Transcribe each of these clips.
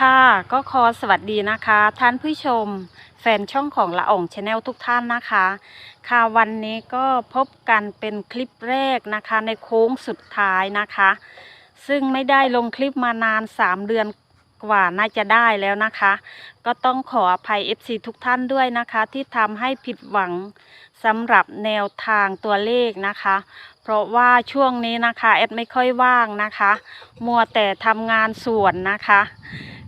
ค่ะก็ขอสวัสดีนะคะ ท่านผู้ชม แฟนช่องของละอ่องชาแนลทุกท่านนะคะ ค่ะวันนี้ก็พบกันเป็นคลิปแรกนะคะในโค้งสุดท้ายนะคะ ซึ่งไม่ได้ลงคลิปมานาน 3 เดือนกว่าน่าจะได้แล้วนะคะ ก็ต้องขออภัย FC ทุกท่านด้วยนะคะ ที่ทำให้ผิดหวังสำหรับแนวทางตัวเลขนะคะ เพราะว่าช่วงนี้นะคะแอดไม่ค่อยว่างนะคะ มัวแต่ทำงานสวนนะคะ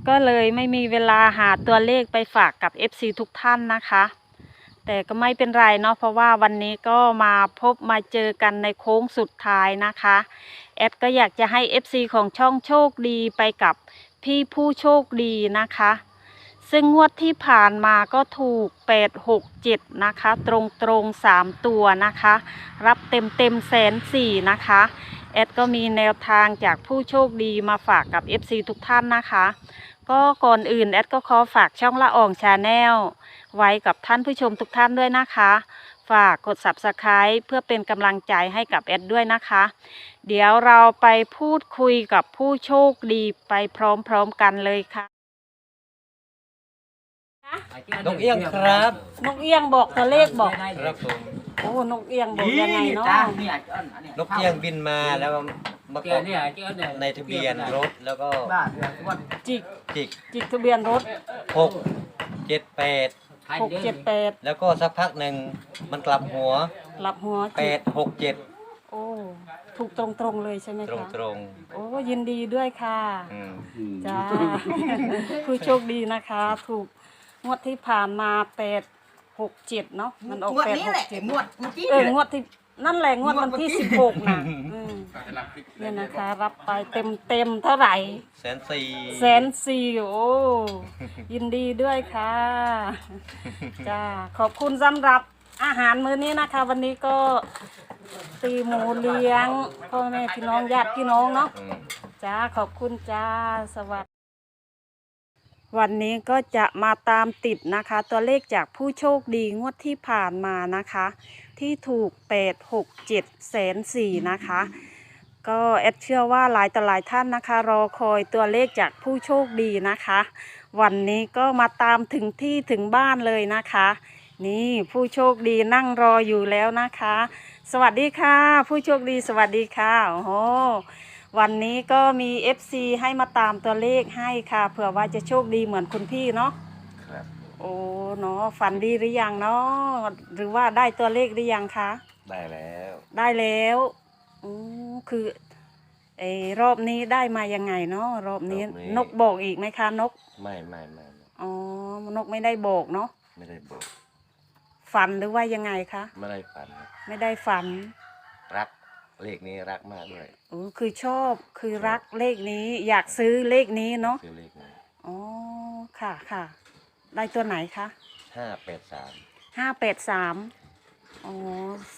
ก็เลยไม่มีเวลาหาตัวเลขไปฝากกับ FC ทุกท่านนะคะ แต่ก็ไม่เป็นไรเนาะเพราะว่าวันนี้ก็มาพบมาเจอกันในโค้งสุดท้ายนะคะแอดก็อยากจะให้ FC ของช่องโชคดีไปกับพี่ผู้โชคดีนะคะ ซึ่งงวดที่ผ่านมาก็ถูก 8 6 7 นะคะ ตรงตรงๆ3ตัวนะคะ รับเต็มเต็มแสนสี่นะคะ แอดก็มีแนวทางจากผู้โชคดีมาฝากกับ FC ทุกท่านนะคะ ก็ก่อนอื่นแอดก็ขอฝากช่องละอองชาแนลไว้กับท่านผู้ชมทุกท่านด้วยนะคะ ฝากกด Subscribe เพื่อเป็นกำลังใจให้กับแอดด้วยนะคะ เดี๋ยวเราไปพูดคุยกับผู้โชคดีไปพร้อมๆกันเลยค่ะนกเอี้ยงครับ นกเอี้ยงบอกตัวเลขบอก ครับผม โอ้นกเอี้ยงบอกยังไงเนาะ นกเอี้ยงบินมาแล้วมาเกเกาะเนี่ยเกเนี่ยในทะเบียนรถแล้วก็บ้านเนี่ยวันจิกจิกจิกทะเบียนรถหกเจ็ดแปดคันหกเดียวเจ็ดแปดแล้วก็สักพักหนึ่งมันกลับหัวหลับหัวแปจิกดหกเจ็ดโอ้ถูกตรงๆเลยใช่ไหมตรงคะตรงโอ้ยินดีด้วยค่ะๆอืมจ้าผู้โชคดีนะคะ ถูกงวดที่ผ่านมาแปด หกเจ็ดเนาะมันออกงวดแปดนี้หแหกละเจ็ดงวดเมื่อกี้เออนี่แหละงวดที่นั่นแหละงวดวันที่งวดวันที่ สิบหกนะอืมเนี่ยนะคะ รับไปเต็มเต็มๆเท่าไหร่แสนสี่แสนสี่โอ้ยินดีด้วยค่ะจ้าขอบคุณสำหรับอาหารมื้อนี้นะคะ วันนี้ก็ตีหมูเลี้ยงพ่อแม่พี่น้องญาติพี่น้องเนาะอืม จ้าขอบคุณจ้าสวัสดี วันนี้ก็จะมาตามติดนะคะ ตัวเลขจากผู้โชคดีงวดที่ผ่านมานะคะ ที่ถูก8 6 7แสนสี่นะคะ ก็แอดเชื่อว่าหลายต่อหลายท่านนะคะ รอคอยตัวเลขจากผู้โชคดีนะคะ วันนี้ก็มาตามถึงที่ถึงบ้านเลยนะคะ นี่ผู้โชคดีนั่งรออยู่แล้วนะคะ สวัสดีค่ะ ผู้โชคดีสวัสดีค่ะโอ้โห วันนี้ก็มี FC ให้มาตามตัวเลขให้ค่ะ เผื่อว่าจะโชคดีเหมือนคุณพี่เนาะครับโอ้เนาะฝันดีหรือยังเนาะหรือว่าได้ตัวเลขหรือยังคะได้แล้วได้แล้วอือคือไอ้รอบนี้ได้มายังไงเนาะรอบนี้นกบอกอีกไหมคะนกไม่ไม่ไม่ไม่อ๋อนกไม่ได้บอกเนาะไม่ได้บอกฝันหรือว่ายังไงคะไม่ได้ฝัน ไม่ได้ฝัน รัก เลขนี้รักมากด้วยโอ้คือชอบคือรักเลขนี้ อยากซื้อเลขนี้เนาะคือเลขนี้อ๋อค่ะค่ะได้ตัวไหนคะห้าแปดสามห้าแปดสามอ๋อ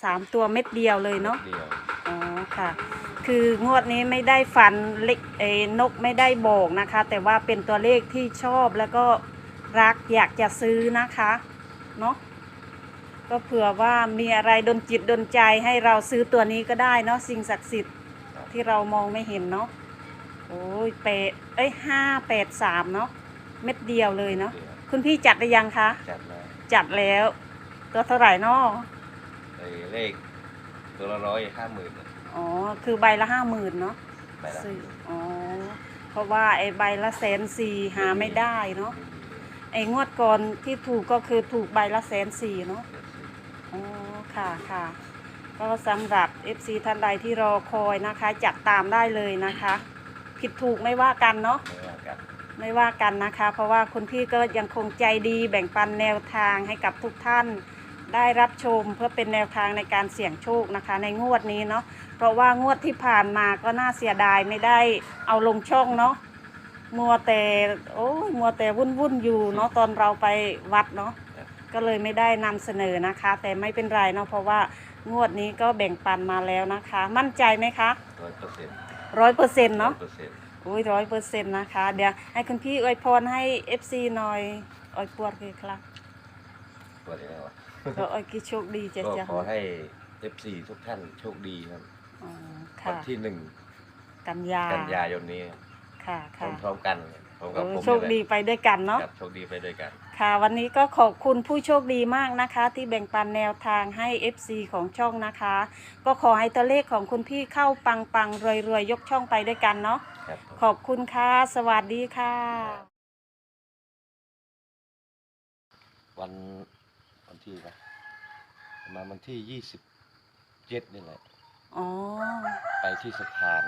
สามตัวเม็ดเดียวเลยเนาะเดียวอ๋อค่ะ คืองวดนี้ไม่ได้ฟันเล็กเอยนกไม่ได้บอกนะคะ แต่ว่าเป็นตัวเลขที่ชอบแล้วก็รักอยากจะซื้อนะคะเนาะ ก็เผื่อว่ามีอะไรดนจิตดนใจให้เราซื้อตัวนี้ก็ได้เนาะสิ่งศักดิ์สิทธิ์ที่เรามองไม่เห็นเนาะโอ้ยแปดเอ้ยห้าแปดสามเนาะเม็ดเดียวเลยเนาะเดียวคุณพี่จัดหรือยังคะจัดแล้วจัดแล้ว ตัวเท่าไหร่เนาะไอ้เลขตัวละร้อยห้าหมื่นอ๋อคือใบละห้าหมื่นเนาะไปละซื้ออ๋อเพราะว่าไอ้ใบละแสนสี่หาไม่ได้เนาะไอ้งวดก่อนที่ถูกก็คือถูกใบละแสนสี่เนาะอ๋อ ค่ะค่ะก็สำหรับ FC ท่านใดที่รอคอยนะคะจัดตามได้เลยนะคะ ผิดถูกไม่ว่ากันเนาะไม่ว่ากันไม่ว่ากันนะคะ เพราะว่าคุณพี่ก็ยังคงใจดีแบ่งปันแนวทางให้กับทุกท่าน ได้รับชมเพื่อเป็นแนวทางในการเสี่ยงโชคนะคะ ในงวดนี้เนาะเพราะว่างวดที่ผ่านมาก็น่าเสียดายไม่ได้เอาลงช่องเนาะมัวแต่โอ้ยมัวแต่วุ่นวุ่นๆอยู่เนาะตอนเราไปวัดเนาะ ก็เลยไม่ได้นำเสนอนะคะ แต่ไม่เป็นไรเนาะเพราะว่างวดนี้ก็แบ่งปันมาแล้วนะคะ มั่นใจไหมคะร้อยเปอร์เซ็นต์ร้อยเปอร์เซ็นต์เนาะเปอร์เซ็นต์โอ้ยร้อยเปอร์เซ็นต์นะคะ เดี๋ยวให้คุณพี่อวยพรให้ FC หน่อยอวยพรเลยครับตัวนี้แล้วอะก็อวยกิโชคดีจะก็จะขอให้ FC ทุกท่านโชคดีครับอ๋อวัค่ะนที่หนึ่งกันยากันยายนนี้ค่ะพค่ะร้อมๆกันผมกับผมโชคดีไปด้วยกันเนาะครับโชคดีไปด้วยกัน ค่ะวันนี้ก็ขอบคุณผู้โชคดีมากนะคะ ที่แบ่งปันแนวทางให้ FC ของช่องนะคะ ก็ขอให้ตัวเลขของคุณพี่เข้าปังปังรวยรวยๆ ยกช่องไปด้วยกันเนาะครับขอบคุณค่ะ สวัสดีค่ะ วันวันที่นะประมาณวันที่ยี่สิบเจ็ดนี่แหละอ๋อไปที่สะพาน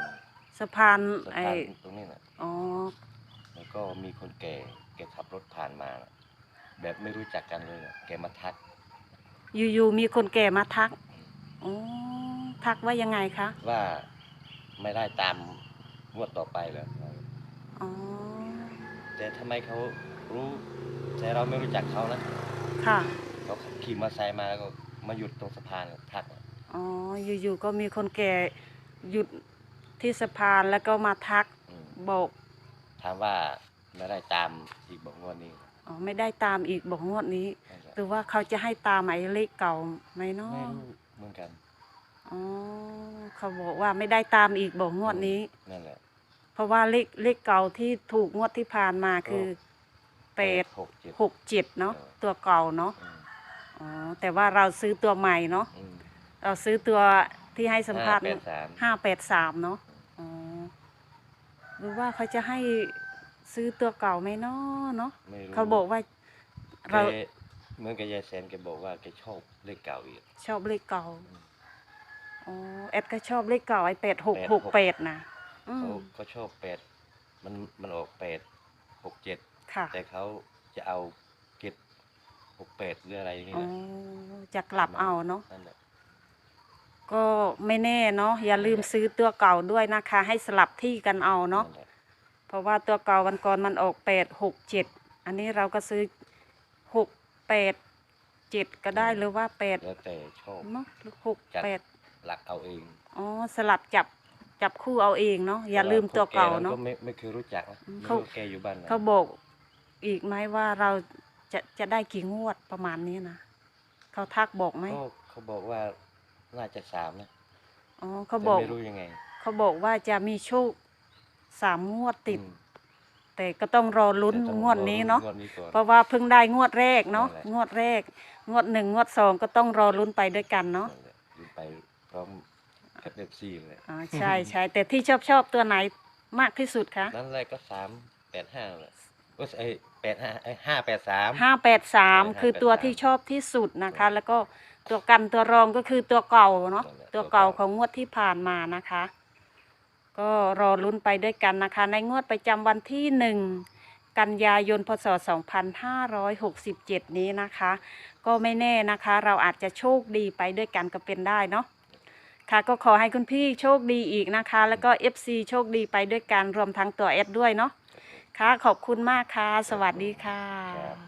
สะพานสะไอพานตรงนี้แหละอ๋อ แล้วก็มีคนแก่แกขับรถผ่านมาน่ะ แบบไม่รู้จักกันเลยน่ะแกมาทัก อยู่ๆมีคนแก่มาทักอ๋อทักว่ายังไงคะว่าไม่ได้ตามงวดต่อไปเหรออ๋อแต่ทำไมเขารู้แต่เราไม่รู้จักเขานะค่ะเขาขี่มอเตอร์ไซค์มาแล้วก็มาหยุดตรงสะพานทักอ๋ออยู่ๆก็มีคนแก่หยุดที่สะพานแล้วก็มาทักอืมบอก ถามว่าไม่ได้ตามอีกบอกงวดนี้ อ๋อไม่ได้ตามอีกบอกงวดนี้นั่นแหละหรือว่าเขาจะให้ตามไอ้เลขเก่าไหมเนาะไม่รู้เหมือนกันอ๋อเขาบอกว่าไม่ได้ตามอีกบอกงวดนี้ นั่นแหละเพราะว่าเลขเลขเก่าที่ถูกงวดที่ผ่านมาคือแปดหกเจ็ดหกเจ็ดเนาะเออตัวเก่าเนาะอืมอ๋อแต่ว่าเราซื้อตัวใหม่เนาะอืมเราซื้อตัวที่ให้สัมภาษณ์ห้แปดสามห้าแปดสามเนาะอ๋อหรือว่าเขาจะให้ ซื้อตัวเก่าไหมเนาะเนาะไม่รู้เขาบอกว่า เราแกเหมือนกับยายแซนแกบอกว่าแกชอบเลขเก่าอีก ชอบเลขเก่าอ๋อแอดก็ชอบเลขเก่าไอ้แปดหกหก8แปดนะอืเขามเขาชอบแปดมันมันออกแปดหกเจ็ดค่ะแต่เขาจะเอาเก็ดหกแปดหรืออะไรอย่างนี้อ๋อนะจะกลับเอาเนาะ นั่นแหละก็ไม่แน่เนาะอย่าลืมซื้อตัวเก่าด้วยนะคะ ให้สลับที่กันเอาเนาะนั่นแหละ เพราะว่าตัวเก่าวันก่อนมันออกแปดหกเจ็ดอันนี้เราก็ซื้อหกแปดเจ็ดก็ได้หรือว่าแปดแล้วแต่ชอบเนาะหรือหกจัดแปดหลักเอาเองอ๋อสลับจับจับคู่เอาเองเนาะอย่าลืมตัวเก่าเนาะพรแก็ไม่ไม่เคยรู้จักนะอืมไม่เขา รู้แกอยู่บ้านไหนเขาบอกอีกไหมว่าเราจะจะได้กี่งวดประมาณนี้นะเขาทักบอกไหมก็เขาบอกว่าน่าจะสามนะอ๋อเขาแต่บอก ไม่รู้ยังไง เขาบอกว่าจะมีโชค สามงวดติด อืมแต่ก็ต้องรอลุ้นแต่ต้องงวดนี้เนาะ งวดนี้ก่อน เพราะว่าเพิ่งได้งวดแรกเนาะ นั่นแหละ งวดแรก งวดหนึ่งงวดสองก็ต้องรอลุ้นไปด้วยกันเนาะ นั่นแหละอยู่ไปพร้อมกับเอฟซีเลย อ๋อใช่ใช่แต่ที่ชอบชอบตัวไหนมากที่สุดคะนั่นแหละก็สามแปดห้าเลยก็ไอแปดห้าไอห้าแปดสาม ห้าแปดสามเออคือตัว583ที่ชอบที่สุดนะคะ แล้วก็ตัวกันตัวรองก็คือตัวเก่าเนาะนั่นแหละตัวเก่าตัวเก่าของงวดที่ผ่านมานะคะ ก็รอลุ้นไปด้วยกันนะคะ ในงวดประจำวันที่หนึ่งกันยายนพศ 2567 นี้นะคะ ก็ไม่แน่นะคะ เราอาจจะโชคดีไปด้วยกันก็เป็นได้เนาะค่ะก็ขอให้คุณพี่โชคดีอีกนะคะ แล้วก็ FC โชคดีไปด้วยกันรวมทั้งตัวเอสด้วยเนาะค่ะขอบคุณมากค่ะ สวัสดีค่ะ